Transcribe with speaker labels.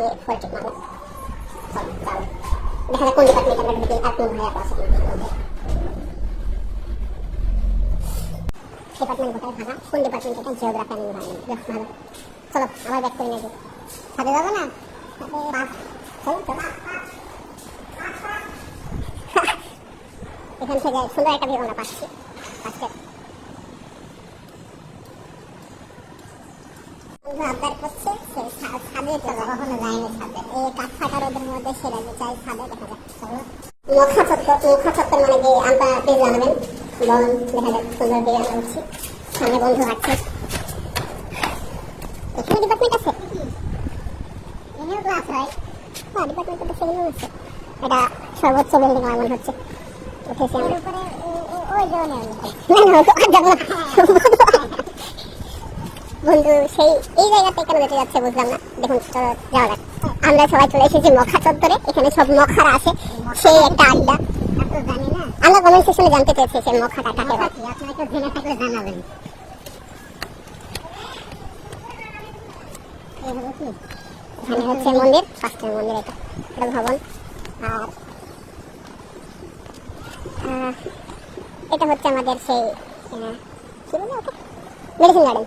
Speaker 1: চলো, চলো। দেখা না চলো এখান থেকে সুন্দর একটা আমরা পাচ্ছি আজকে আবদার করছে সে ছাদে চলো কখনো যায়নি ছাদে। এই ফাটা রোদের মধ্যে সেরা যে চাই ছাদে দেখা যাক চলো মখা চত্বর মখা চত্বর মানে যে আমরা পেজ জানাবেন। বলুন দেখা যাক সুন্দর দিয়ে উঠছি। সামনে বন্ধু হাঁটছে এখানে ডিপার্টমেন্ট আছে? এখানেও ক্লাস হয়। হ্যাঁ ডিপার্টমেন্ট তো সেগুলো আছে। এটা সর্বোচ্চ বিল্ডিং আমার মনে হচ্ছে। উঠেছি আমরা। ওই জন্য না না আর যাব না বন্ধু, সেই, এই জায়গাতে কেন যেতে যাচ্ছে বুঝলাম না। দেখুন, চলো যাওয়া যাক। আমরা সবাই চলে এসেছি মখা চত্বরে। এখানে সব মখারা আসে সেই একটা আড্ডা। আমরা কমেন্ট সেকশনে জানতে চেয়েছি সেই মখাটা কাকে এখানে হচ্ছে মন্দির, পাঁচটার মন্দির এটা। ভবন। আর এটা হচ্ছে আমাদের সেই কি মেডিসিন গার্ডেন